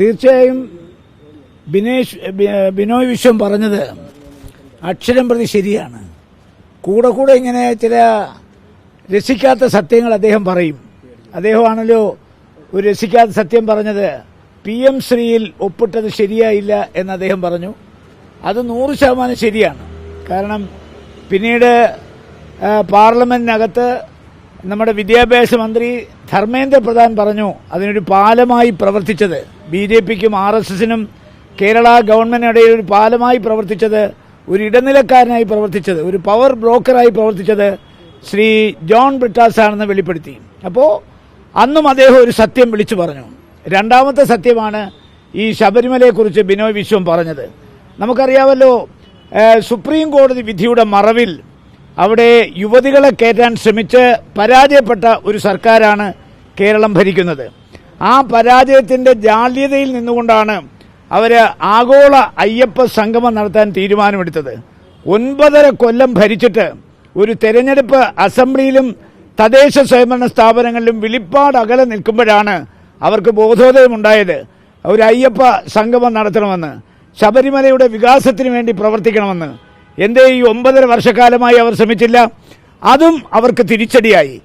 തീർച്ചയായും ബിനേഷ് ബിനോയ് വിശ്വം പറഞ്ഞത് അക്ഷരം പ്രതി ശരിയാണ്. കൂടെ കൂടെ ഇങ്ങനെ ചില രസിക്കാത്ത സത്യങ്ങൾ അദ്ദേഹം പറയും. അദ്ദേഹമാണല്ലോ ഒരു രസിക്കാത്ത സത്യം പറഞ്ഞത്. പി എം ശ്രീയിൽ ഒപ്പിട്ടത് ശരിയായില്ല എന്ന് അദ്ദേഹം പറഞ്ഞു. അത് നൂറ് ശതമാനം ശരിയാണ്. കാരണം പിന്നീട് പാർലമെന്റിനകത്ത് നമ്മുടെ വിദ്യാഭ്യാസ മന്ത്രി ധർമ്മേന്ദ്ര പ്രധാൻ പറഞ്ഞു അതിനൊരു പാലമായി പ്രവർത്തിച്ചത്. ബി ജെ പിക്കും ആർ എസ് എസിനും കേരള ഗവൺമെന്റിനിടയിൽ ഒരു പാലമായി പ്രവർത്തിച്ചത് ഒരു ഇടനിലക്കാരനായി പ്രവർത്തിച്ചത് ഒരു പവർ ബ്രോക്കറായി പ്രവർത്തിച്ചത് ശ്രീ ജോൺ ബ്രിട്ടാസ് ആണെന്ന് വെളിപ്പെടുത്തി. അപ്പോൾ അന്നും അദ്ദേഹം ഒരു സത്യം വിളിച്ചു പറഞ്ഞു. രണ്ടാമത്തെ സത്യമാണ് ഈ ശബരിമലയെക്കുറിച്ച് ബിനോയ് വിശ്വം പറഞ്ഞത്. നമുക്കറിയാമല്ലോ സുപ്രീം കോടതി വിധിയുടെ മറവിൽ അവിടെ യുവതികളെ കയറ്റാൻ ശ്രമിച്ച് പരാജയപ്പെട്ട ഒരു സർക്കാരാണ് കേരളം ഭരിക്കുന്നത്. ആ പരാജയത്തിന്റെ ജാള്യതയിൽ നിന്നുകൊണ്ടാണ് അവർ ആഗോള അയ്യപ്പ സംഗമം നടത്താൻ തീരുമാനമെടുത്തത്. ഒൻപതര കൊല്ലം ഭരിച്ചിട്ട് ഒരു തെരഞ്ഞെടുപ്പ് അസംബ്ലിയിലും തദ്ദേശ സ്വയംഭരണ സ്ഥാപനങ്ങളിലും വിളിപ്പാട് അകലെ നിൽക്കുമ്പോഴാണ് അവർക്ക് ബോധോദയമുണ്ടായത്. ഒരു അയ്യപ്പ സംഗമം നടത്തണമെന്ന് ശബരിമലയുടെ വികാസത്തിന് വേണ്ടി പ്രവർത്തിക്കണമെന്ന്. എന്തേ ഈ ഒമ്പതര വർഷക്കാലമായി അവർ ശ്രമിച്ചില്ല? അതും അവർക്ക് തിരിച്ചടിയായി.